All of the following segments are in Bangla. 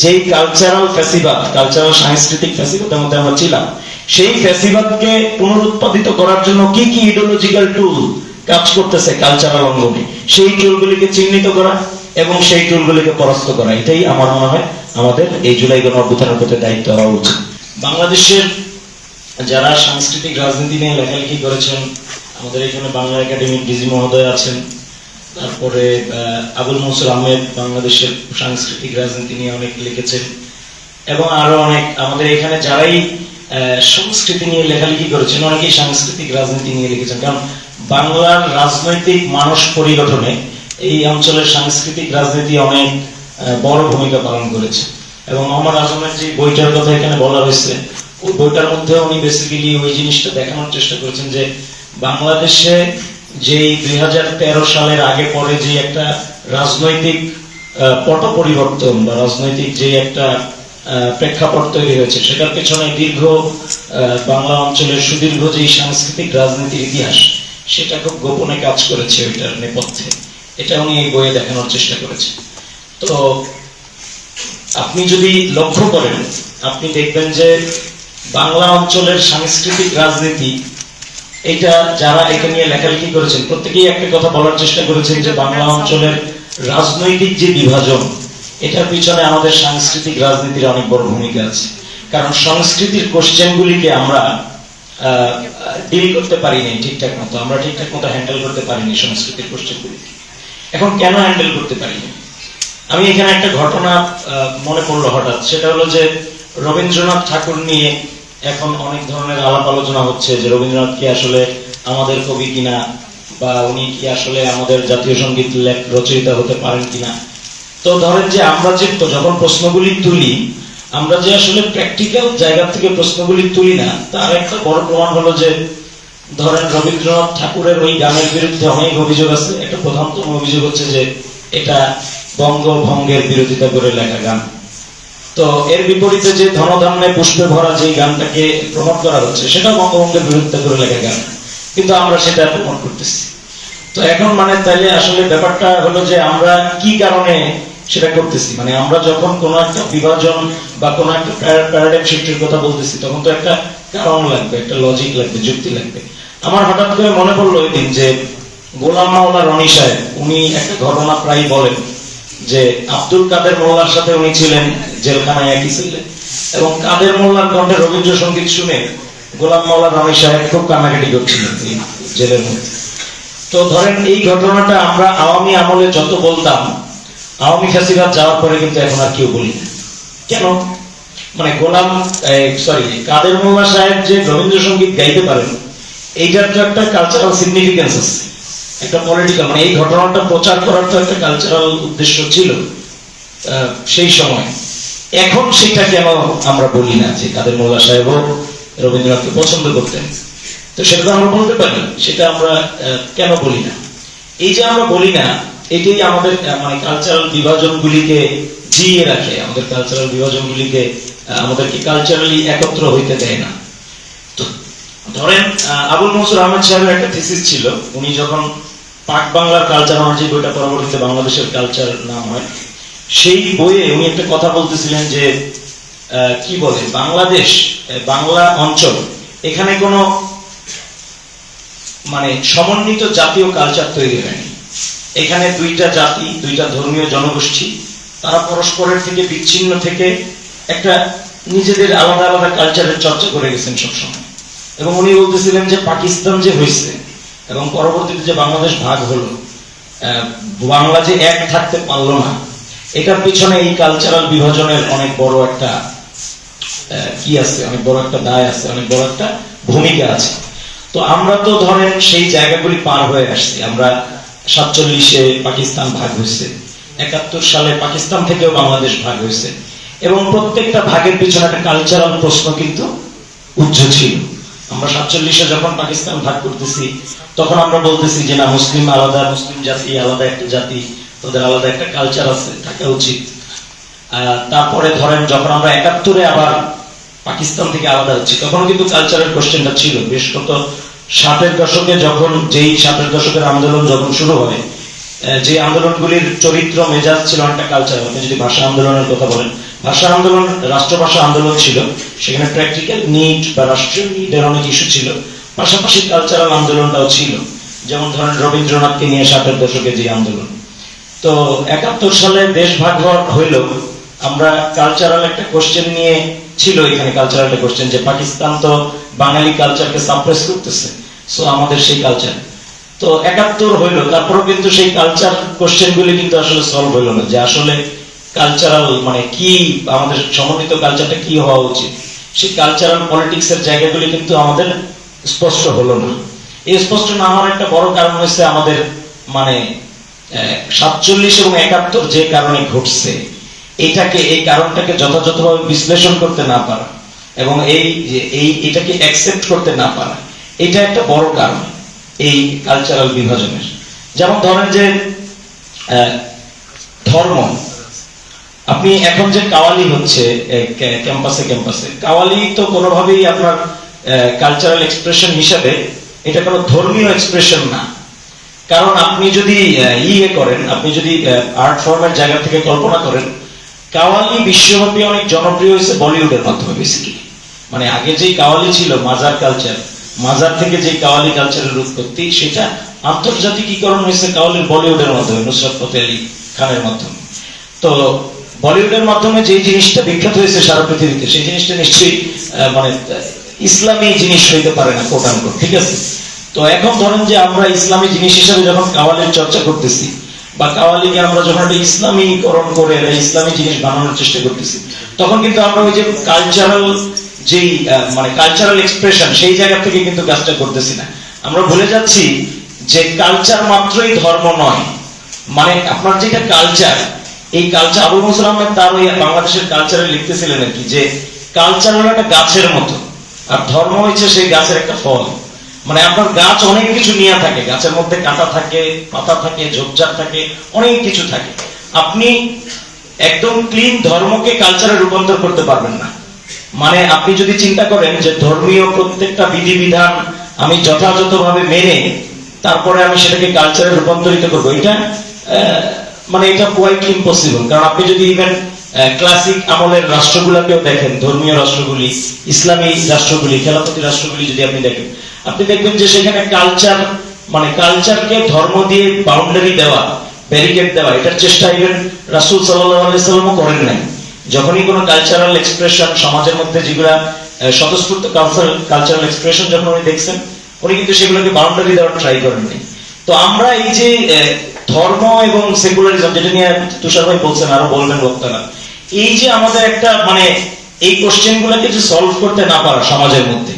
যেই কালচারাল ফ্যাসিবাদ কালচারাল সাংস্কৃতিক ফ্যাসিবাদের মধ্যে আমরা ছিলাম, সেই ফ্যাসিবাদকে পুনরুৎপাদিত করার জন্য কি কি ইডিওলজিক্যাল টুল কাজ করতেছে কালচারাল অঙ্গনে সেই টুলগুলিকে চিহ্নিত করা এবং সেই টুলগুলিকে পরাস্ত করা, এটাই আমার মনে হয় আমাদের এই জুলাই গণ অভ্যুত্থানের প্রতি দায়িত্ব হওয়া উচিত। বাংলাদেশের যারা সাংস্কৃতিক রাজনীতি নিয়ে লেখালেখি করেছেন, আমাদের এখানে বাংলা একাডেমির ডিজি মহোদয় আছেন তারপরে আবুল মনসুর আহমেদ বাংলাদেশের সাংস্কৃতিক রাজনীতি নিয়ে অনেক লিখেছেন। এবং আরও অনেক, আমাদের এখানে যারাই সংস্কৃতি নিয়ে লেখালেখি করেছেন, অনেকেই সাংস্কৃতিক রাজনীতি নিয়ে লিখেছেন। কারণ বাংলার রাজনৈতিক মানুষ পরিগঠনে এই অঞ্চলের সাংস্কৃতিক রাজনীতি অনেক বড় ভূমিকা পালন করেছে। এবং মোহাম্মদ আজমের যে বইটার কথা এখানে বলা হয়েছে, ওই বইটার মধ্যে উনি বেসিক্যালি ওই জিনিসটা দেখানোর চেষ্টা করেছেন যে বাংলাদেশে যেই দুই সালের আগে পরে যে একটা রাজনৈতিক পট পরিবর্তন বা রাজনৈতিক যে একটা প্রেক্ষাপট তৈরি হয়েছে, সেটার পেছনে দীর্ঘ বাংলা অঞ্চলের সুদীর্ঘ যে সাংস্কৃতিক রাজনীতির ইতিহাস, সেটা খুব গোপনে কাজ করেছে ওইটার নেপথ্যে। এটা উনি এই বইয়ে দেখানোর চেষ্টা করেছেন। তো আপনি যদি লক্ষ্য করেন, আপনি দেখবেন যে বাংলা অঞ্চলের সাংস্কৃতিক রাজনীতি এটা যারা এটা নিয়ে লেখালেখি করেছেন, প্রত্যেকেই একটা কথা বলার চেষ্টা করেছেন যে বাংলা অঞ্চলের রাজনৈতিক যে বিভাজন, এটার পিছনে আমাদের সাংস্কৃতিক রাজনীতির অনেক বড় ভূমিকা আছে। কারণ সংস্কৃতির কোশ্চেনগুলিকে আমরা ডিল করতে পারিনি ঠিকঠাক মতো, আমরা ঠিকঠাক মতো হ্যান্ডেল করতে পারিনি সংস্কৃতির কোশ্চেনগুলিকে। এখন কেন হ্যান্ডেল করতে পারিনি? আমি এখানে একটা ঘটনা মনে পড়ল হঠাৎ, সেটা হলো যে রবীন্দ্রনাথ ঠাকুর নিয়ে এখন অনেক ধরনের আলাপ আলোচনা হচ্ছে যে রবীন্দ্রনাথ কি আসলে আমাদের কবি কিনা, বা উনি কি আসলে আমাদের জাতীয় সংগীত রচয়িতা হতে পারেন কিনা। তো ধরেন যে আমরা যে যখন প্রশ্নগুলি তুলি, আমরা যে আসলে প্র্যাকটিক্যাল জায়গা থেকে প্রশ্নগুলি তুলি না, তার একটা বড় প্রমাণ হলো যে ধরেন রবীন্দ্রনাথ ঠাকুরের ওই গানের বিরুদ্ধে অনেক অভিযোগ আছে। একটা প্রধানতম অভিযোগ হচ্ছে যে এটা বঙ্গভঙ্গের বিরোধিতা করে লেখা গান। তো এর বিপরীতে যে ধন ধনধান্যে পুষ্পে ভরা যে গানটাকে প্রমোট করা হচ্ছে সেটা বঙ্গভঙ্গের বিরুদ্ধে করে লেখা গান। কিন্তু আমরা সেটা প্রমোট করতেছি। তো এখন মানে তাইলে আসলে ব্যাপারটা হলো যে আমরা কি কারণে সেটা করতেছি? মানে আমরা যখন কোনো একটা বিভাজন বা কোনো একটা প্যারাডাইম শিফটের কথা বলতেছি, তখন তো একটা কারণ লাগবে, একটা লজিক লাগবে, যুক্তি লাগবে। আমার হঠাৎ করে মনে পড়ল ওই দিন যে গোলাম মাওলা রনি সাহেব, উনি একটা ঘটনা প্রায় বলেন যে আব্দুল কাদের মোল্লার সাথে উনি ছিলেন জেলখানায় একই ছিলেন এবং কাদের মোল্লার কণ্ঠে রবীন্দ্রসঙ্গীত শুনে গোলাম মাওলা রনি সাহেব খুব কান্নাকাটি করছিলেন জেলের মধ্যে। তো ধরেন এই ঘটনাটা আমরা আওয়ামী আমলে যত বলতাম, আওয়ামী ফ্যাসিবাদ যাওয়ার পরে কিন্তু এখন আর কেউ বলি কেন? মানে গোলাম সরি কাদের মোল্লা সাহেব যে রবীন্দ্রসঙ্গীত গাইতে পারেন, এইটার তো একটা কালচারাল সিগনিফিকেন্স আছে। একটা পলিটিক্যাল মানে এই ঘটনাটা প্রচার করার তো একটা কালচারাল উদ্দেশ্য ছিল সেই সময়। এখন সেটা কেন আমরা বলি না যে কাদের মোল্লা সাহেবও রবীন্দ্রনাথকে পছন্দ করতেন। তো সেটা তো আমরা বলতে পারি, সেটা আমরা কেন বলি না? এই যে আমরা বলি না, এটাই আমাদের মানে কালচারাল বিভাজনগুলিকে জিয়ে রাখে। আমাদের কালচারাল বিভাজনগুলিকে আমাদেরকে কালচারালি একত্র হইতে দেয় না। তো ধরেন আবুল মনসুর আহমেদ সাহেবের একটা থিসিস ছিল, উনি যখন পাক বাংলার কালচার আমার যে বইটা পরবর্তীতে বাংলাদেশের কালচার নাম হয়, সেই বইয়ে উনি একটা কথা বলতেছিলেন যে কি বলে? বাংলাদেশ বাংলা অঞ্চল, এখানে কোনো মানে সমন্বিত জাতীয় কালচার তৈরি হয়নি। এখানে দুইটা জাতি, দুইটা ধর্মীয় জনগোষ্ঠী, তারা পরস্পরের থেকে বিচ্ছিন্ন থেকে একটা নিজেদের আলাদা আলাদা কালচারের চর্চা করে গেছেন সবসময়। এবং উনি বলতেছিলেন যে, পাকিস্তান যে হয়েছে এবং পরবর্তীতে যে বাংলাদেশ ভাগ হলো বাংলা যে এক থাকতে পারল না, এটার পিছনে এই কালচারাল বিভাজনের অনেক বড় একটা কি আছে, অনেক বড় একটা দায় আছে, অনেক বড় একটা ভূমিকা আছে। তো আমরা তো ধরেন সেই জায়গাগুলি পার হয়ে আসছি, আমরা সাতচল্লিশে পাকিস্তান ভাগ হয়েছে, একাত্তর সালে পাকিস্তান থেকেও বাংলাদেশ ভাগ হয়েছে, এবং প্রত্যেকটা ভাগের পিছনে একটা কালচারাল প্রশ্ন কিন্তু উচ্চ ছিল। আমরা সাতচল্লিশে যখন পাকিস্তান ভাগ করতেছি, তখন আমরা বলতেছি যে না, মুসলিম আলাদা, মুসলিম জাতি, আলাদা একটা জাতি, তাদের আলাদা একটা কালচার আছে, থাকা উচিত। তারপরে ধরেন যখন আমরা একাত্তরে আবার পাকিস্তান থেকে আলাদা হচ্ছি তখন কিন্তু কালচারের কোশ্চেনটা ছিল। বেশ কত ষাটের দশকে যখন, যেই ষাটের দশকের আন্দোলন যখন শুরু হয় যে আন্দোলনগুলির চরিত্র, মেজাজ ছিল অনেকটা কালচার আপনি যদি ভাষা আন্দোলনের কথা বলেন ভাষা আন্দোলন রাষ্ট্রভাষা আন্দোলন ছিল। সেখানে প্র্যাকটিক্যাল নিড বা রাষ্ট্রীয় নিডের অনেক ইস্যু ছিল। পাশাপাশি কালচারাল আন্দোলনটাও ছিল। যেমন ধরেন রবীন্দ্রনাথকে নিয়ে ষাটের দশকে যে আন্দোলন। তো একাত্তর সালে দেশ ভাগ হইল। আমরা কালচারাল একটা কোশ্চেন নিয়ে ছিল এখানে কালচারাল একটা কোশ্চেন যে পাকিস্তান তো বাঙালি কালচারকে সাপ্রেস করতেছে। সো আমাদের সেই কালচার তো একাত্তর হইল। তারপরেও কিন্তু সেই কালচার কোশ্চেন গুলি কিন্তু আসলে সলভ হইল না। যে আসলে কালচারাল মানে কি আমাদের সমন্বিত কালচারটা কি হওয়া উচিত? সেই কালচারাল পলিটিক্স এর জায়গাগুলি কিন্তু আমাদের স্পষ্ট হলো না। এই স্পষ্ট না হওয়ার একটা বড় কারণ হচ্ছে আমাদের মানে সাতচল্লিশ এবং একাত্তর যে কারণে ঘটছে, এটাকে, এই কারণটাকে যথাযথভাবে বিশ্লেষণ করতে না পারা এবং এই যে, এই, এটাকে অ্যাকসেপ্ট করতে না পারা, এটা একটা বড় কারণ এই কালচারাল বিভাজনের। যেমন ধরেন যে ধর্ম আপনি এখন যে কাওয়ালি হচ্ছে ক্যাম্পাসে ক্যাম্পাসে, কাওয়ালি তো কোনোভাবেই আপনার কালচারাল এক্সপ্রেশন হিসাবে এটা কোনো ধর্মীয় এক্সপ্রেশন না। কারণ আপনি যদি ইয়ে করেন, আপনি যদি আর্ট ফর্মের জায়গা থেকে কল্পনা করেন, কাওয়ালি বিশ্বব্যাপী অনেক জনপ্রিয় হয়েছে বলিউডের মাধ্যমে বেসিক্যালি মানে আগে যেই কাওয়ালি ছিল, মাজার কালচার মাজার থেকে যে কাওয়ালি কালচারের উৎপত্তি, সেটা আন্তর্জাতিকীকরণ হয়েছে কাওয়ালির বলিউডের মাধ্যমে, নুসরত ফতেহ আলী খানের মাধ্যমে। তো বলিউডের মাধ্যমে যে জিনিসটা বিখ্যাত হয়েছে সারা পৃথিবীতে, সেই জিনিসটা নিশ্চয়ই মানে ইসলামী জিনিস হইতে পারে না কোট আনকোট ঠিক আছে? তো এখন ধরেন যে আমরা ইসলামী জিনিস হিসাবে যখন কাওয়ালির চর্চা করতেছি, বা কাওয়ালিকে আমরা যখন একটা ইসলামীকরণ করে ইসলামী জিনিস বানানোর চেষ্টা করতেছি, তখন কিন্তু আমরা ওই যে কালচারাল যেই মানে কালচারাল এক্সপ্রেশন সেই জায়গা থেকে কিন্তু কাজটা করতেছি না। আমরা ভুলে যাচ্ছি যে কালচার মাত্রই ধর্ম নয়। মানে আপনার যেটা কালচার এই কালচার আবুল মনসুর আহমেদ তার ওই বাংলাদেশের কালচারে লিখতেছিলেন আর কি, যে কালচার হলো একটা গাছের মতো। আর ধর্ম হচ্ছে সেই গাছের একটা ফল। মানে আপনার গাছ অনেক কিছু নিয়ে থাকে, গাছের মধ্যে কাঁটা থাকে, পাতা থাকে, ঝোপঝাড় থাকে, অনেক কিছু থাকে। আপনি একদম ক্লিন ধর্মকে কালচারে রূপান্তর করতে পারবেন না। মানে আপনি যদি চিন্তা করেন যে ধর্মীয় প্রত্যেকটা বিধিবিধান আমি যথাযথভাবে মেনে, তারপরে আমি সেটাকে কালচারে রূপান্তরিত করব, এটা মানে এটা কোয়াইট ইম্পসিবল কারণ আপনি যদি ইভেন ক্লাসিক আমলের রাষ্ট্রগুলোকেও দেখেন, ধর্মীয় রাষ্ট্রগুলি, ইসলামী রাষ্ট্রগুলি, খেলাপতি রাষ্ট্রগুলি যদি আপনি দেখেন, আপনি দেখবেন যে সেখানে কালচার মানে কালচারকে ধর্ম দিয়ে বাউন্ডারি দেওয়া ব্যারিকেড দেওয়া, এটার চেষ্টা ইভেন রাসুল সাল্লাহ করেন নাই। যখনই কোনো কালচারাল এক্সপ্রেশন সমাজের মধ্যে যেগুলা স্বতঃস্ফূর্ত কালচারাল এক্সপ্রেশন যখন উনি দেখছেন, উনি কিন্তু সেগুলোকে বাউন্ডারি দেওয়ার ট্রাই করেননি। তো আমরা এই যে ধর্ম এবং সেকুলারিজম যেটা নিয়ে তুষার ভাই বলছেন, আরও বলবেন বক্তারা এই যে আমাদের একটা মানে এই কোশ্চেন গুলাকে যে সলভ করতে না পারা সমাজের মধ্যে,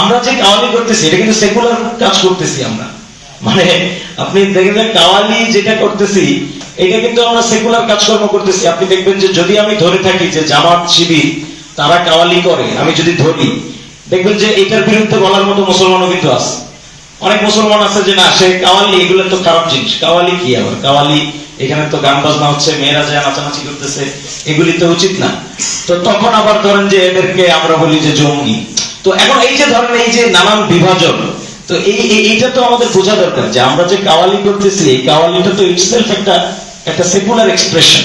আমরা যে কাওয়ালি করতেছি, এটা কিন্তু সেকুলার কাজ করতেছি আমরা। মানে আপনি দেখেন যে কাওয়ালি যেটা করতেছি, এটা কিন্তু আমরা সেকুলার কাজকর্ম করতেছি। আপনি দেখবেন যে যদি আমি ধরে থাকি যে জামাত শিবির, তারা কাওয়ালি করে, আমি যদি ধরি, দেখবেন যে এটার বিরুদ্ধে বলার মতো মুসলমানও কিন্তু আছে। অনেক মুসলমান আছে যে না, সে কাওয়ালি, এগুলো তো খারাপ জিনিস। কাওয়ালি কি আবার? কাওয়ালি, এখানে তো গান বাজনা হচ্ছে, মেয়েরা যায় নাচানাচি করতেছে, এগুলি তো উচিত না। তো তখন আবার ধরেন যে এদেরকে আমরা বলি যে জঙ্গি। তো এখন এই যে ধরেন এই যে নানান বিভাজন, তো এই, এই- এইটা তো আমাদের বোঝা দরকার যে আমরা যে কাওয়ালি করতেছি, এই কাওয়ালিটা তো ইটসেলফ একটা একটা সেকুলার এক্সপ্রেশন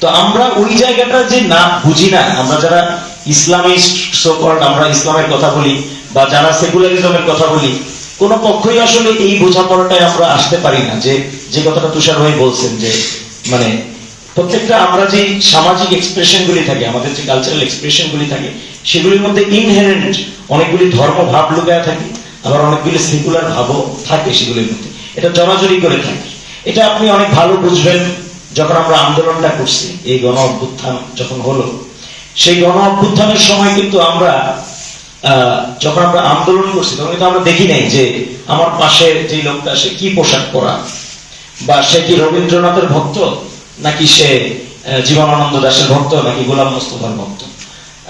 তো আমরা ওই জায়গাটা যে না বুঝি না, আমরা যারা ইসলামিস্ট সোকল আমরা ইসলামের কথা বলি, বা যারা সেকুলারিজমের কথা বলি কোন পক্ষই আসলে এই বোঝাপড়াটায় আমরা আসতে পারি না যে যে কথাটা তুষার ভাই বলছেন যে মানে প্রত্যেকটা আমরা যে সামাজিক এক্সপ্রেশন গুলি থাকে, আমাদের যে কালচারাল এক্সপ্রেশন গুলি থাকে, সেগুলির মধ্যে ইনহেরেন্ট অনেকগুলি ধর্ম ভাব লুকায় থাকে, আবার অনেকগুলি সেকুলার ভাবও থাকে সেগুলির মধ্যে। এটা জড়াজড়ি করে থাকে। এটা আপনি অনেক ভালো বুঝবেন যখন আমরা আন্দোলনটা করছি, এই গণ অভ্যুত্থান যখন হলো। সেই গণ অভ্যুত্থানের সময় কিন্তু আমরা যখন আমরা আন্দোলন করছি, তখন কিন্তু আমরা দেখি নাই যে আমার পাশে যে লোকটা, সে কি পোশাক পরা? বা সে কি রবীন্দ্রনাথের ভক্ত? নাকি সে জীবনানন্দ দাসের ভক্ত? নাকি গোলাম মোস্তফার ভক্ত?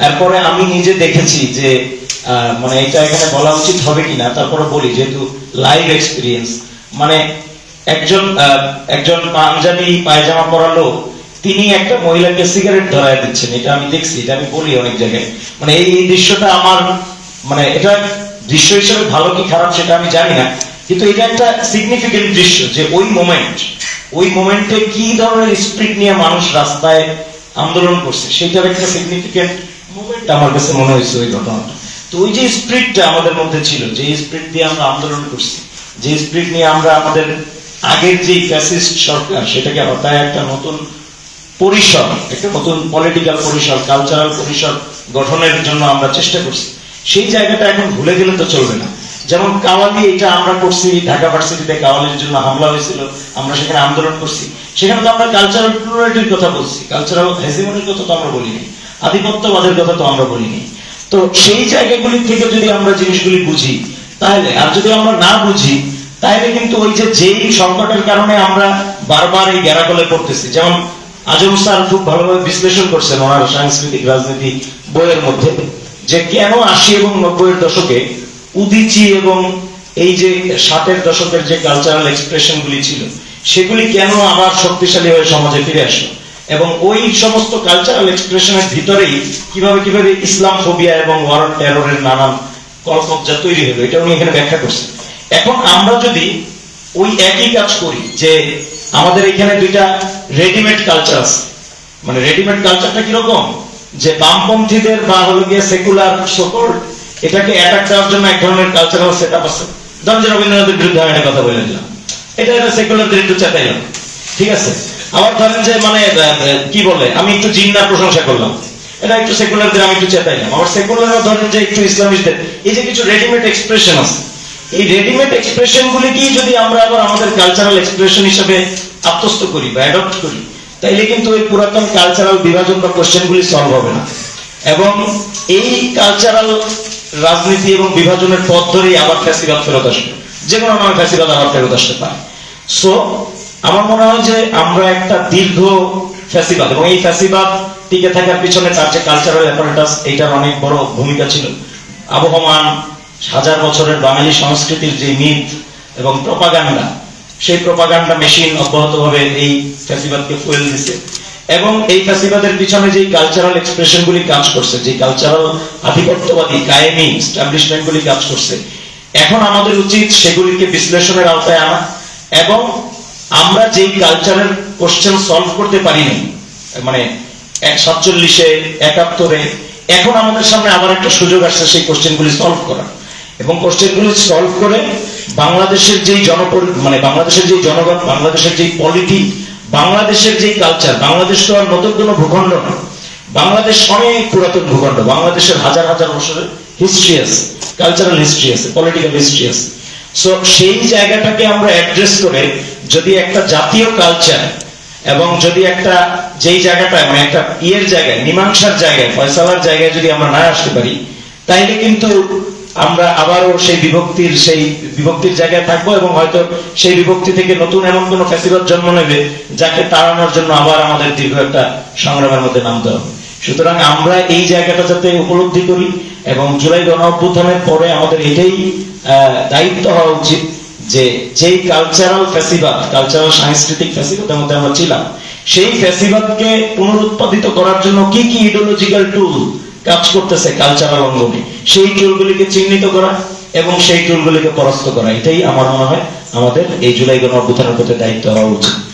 এরপরে আমি নিজে দেখেছি যে মানে এটা এখানে বলা উচিত হবে কিনা, তারপরে বলি, যেহেতু লাইভ এক্সপিরিয়েন্স মানে একজন একজন পাঞ্জাবি পায়জামা পরা লোক তিনি একটা মহিলাকে সিগারেট ধরায় দিচ্ছেন, এটা আমি দেখছি, এটা আমি বলি অনেক জায়গায়। মানে এই দৃশ্যটা আমার মানে এটা দৃশ্য হিসেবে ভালো কি খারাপ সেটা আমি জানি না, কিন্তু এটা একটা সিগনিফিকেন্ট দৃশ্য যে ওই মোমেন্ট ওই মোমেন্টে কি ধরনের স্পিরিট নিয়ে মানুষ রাস্তায় আন্দোলন করছে, সেটার একটা সিগনিফিকেন্ট মুভমেন্ট আমার কাছে মনে হয়েছে ওই ঘটনাটা। তো ওই যে স্পিরিটটা আমাদের মধ্যে ছিল, যে স্পিরিট দিয়ে আমরা আন্দোলন করছি, যে স্পিরিট নিয়ে আমরা আমাদের আগের যে ফ্যাসিস্ট সরকার, সেটাকে হতায় একটা নতুন পরিসর একটা নতুন পলিটিক্যাল পরিসর কালচারাল পরিসর গঠনের জন্য আমরা চেষ্টা করছি। সেই জায়গাটা এখন ভুলে গেলে তো চলবে না। যেমন কাওয়ালি, এটা আমরা করছি, ঢাকা ভার্সিটিতে কাওয়ালির জন্য হামলা হয়েছিল, আমরা সেখানে আন্দোলন করছি। সেখানে তো আমরা কালচারাল প্লুরালিটির কথা বলছি কালচারাল হেজিমনির কথা তো আমরা বলিনি, আধিপত্যবাদের কথা তো আমরা বলিনি। তো সেই জায়গাগুলি থেকে যদি আমরা জিনিসগুলি বুঝি, তাহলে, আর যদি আমরা না বুঝি, তাহলে কিন্তু ওই যে যেই সংকটের কারণে আমরা বারবার এই গ্যারাকলে পড়তেছি। যেমন আজম স্যার খুব ভালোভাবে বিশ্লেষণ করছেন ওনার সাংস্কৃতিক রাজনীতি বইয়ের মধ্যে, যে কেন আশি এবং নব্বইয়ের দশকে উদিচি এবং এই যে ষাটের দশকের যে কালচারাল এক্সপ্রেশন গুলি ছিল, সেগুলি কেন আবার শক্তিশালী হয়ে সমাজে ফিরে আসলো? এবং ওই সমস্ত কালচারাল এক্সপ্রেশনের ভিতরেই কীভাবে কীভাবে ইসলাম ফোবিয়া এবং ওয়ার টেররের নানান কলকবজা তৈরি হলো, এটা উনি এখানে ব্যাখ্যা করছেন। এখন আমরা যদি ওই একই কাজ করি যে আমাদের এখানে দুইটা রেডিমেড কালচার মানে রেডিমেড কালচারটা কীরকম? যে বামপন্থীদের বা হলো গিয়ে সেকুলার সকল এটাকে অ্যাটাক দেওয়ার জন্য এক ধরনের কালচারাল সেট আপ আছে। ধরেন যে রবীন্দ্রনাথের বিরুদ্ধে আমি কথা বলে দিলাম এটা এটা সেকুলারদের একটু চেতাইলাম ঠিক আছে? আবার ধরেন যে মানে কি বলে? আমি একটু জিন্নার প্রশংসা করলাম। এটা একটু সেকুলারদের আমি একটু চেতাইলাম। আবার সেকুলাররা ধরেন যে একটু ইসলামিস্টদের এই যে কিছু রেডিমেড এক্সপ্রেশন আছে। এই রেডিমেড এক্সপ্রেশন গুলিকে যদি আমরা আবার আমাদের কালচারাল এক্সপ্রেশন হিসেবে আত্মস্থ করি বা অ্যাডপ্ট করি, তাইলে কিন্তু ওই পুরাতন কালচারাল বিভাজন বা কোশ্চেন গুলি সলভ হবে না। এবং এই কালচারাল রাজনীতি এবং বিভাজনের পথ ধরেই আবার ফ্যাসিবাদ ফেরত আসবে। যে কোনো আমার ফ্যাসিবাদ আবার ফেরত আসতে পারে। সো আমার মনে হয় যে আমরা একটা দীর্ঘ ফ্যাসিবাদ এবং এই ফ্যাসিবাদ টিকে থাকার পিছনে তার যে কালচারাল অ্যাপারেটাস এইটার অনেক বড় ভূমিকা ছিল। আবহমান, হাজার বছরের বাঙালি সংস্কৃতির যে মিথ এবং প্রপাগান্ডা সেই প্রপাগান্ডা মেশিন অব্যাহতভাবে এই ফ্যাসিবাদকে ফুয়েল দিছে। এবং এই ফ্যাসিবাদের পিছনে যে কালচারাল এক্সপ্রেশন গুলি কাজ করছে যে কালচারাল আধিপত্যবাদী, কায়েমি স্টাবলিশমেন্ট গুলি কাজ করছে, এখন আমাদের উচিত সেগুলিকে বিশ্লেষণের আওতায় আনা এবং আমরা যেই কালচারের কোশ্চেন সলভ করতে পারিনি মানে এক সাতচল্লিশে, একাত্তরে, এখন আমাদের সামনে আবার একটা সুযোগ আসছে সেই কোশ্চেনগুলি সলভ করা এবং কোশ্চেনগুলি সলভ করে বাংলাদেশের যেই জনপরি মানে বাংলাদেশের যেই জনগণ, বাংলাদেশের যেই পলিটি বাংলাদেশের যেই কালচার বাংলাদেশ তো আর নতুন কোনো ভূখণ্ড না। বাংলাদেশ অনেক পুরাতন ভূখণ্ড, বাংলাদেশের হাজার হাজার বছরের হিস্ট্রি আছে কালচারাল হিস্ট্রি আছে পলিটিক্যাল হিস্ট্রি আছে। সো সেই জায়গাটাকে আমরা অ্যাড্রেস করে যদি একটা জাতীয় কালচার এবং যদি একটা যেই জায়গাটায় মানে একটা ইয়ের জায়গায়, মীমাংসার জায়গায়, ফয়সালার জায়গায় যদি আমরা না আসতে পারি, তাইলে কিন্তু আমরা আবারও সেই বিভক্তির সেই বিভক্তির জায়গায় থাকব এবং হয়তো সেই বিভক্তি থেকে নতুন এমন কোন ফ্যাসিবাদ জন্ম নেবে যাকে তাড়ানোর জন্য আবার আমাদের দীর্ঘ একটা সংগ্রামের মধ্যে নামতে হবে। সুতরাং আমরা এই জায়গাটা যাতে উপলব্ধি করি এবং জুলাই গণ অভ্যুত্থানের পরে আমাদের এটাই দায়িত্ব হওয়া উচিত যে যেই কালচারাল ফ্যাসিবাদ কালচারাল সাংস্কৃতিক ফ্যাসিবাদের মধ্যে আমরা ছিলাম, সেই ফ্যাসিবাদকে পুনরুৎপাদিত করার জন্য কি কি ইডিওলজিক্যাল টুল কাজ করতেছে কালচারাল অঙ্গনে সেই টুলগুলিকে চিহ্নিত করা এবং সেই টুলগুলিকে পরাস্ত করা। এটাই আমার মনে হয় আমাদের এই জুলাই গণ অভ্যুত্থানের প্রতি দায়িত্ব হওয়া উচিত।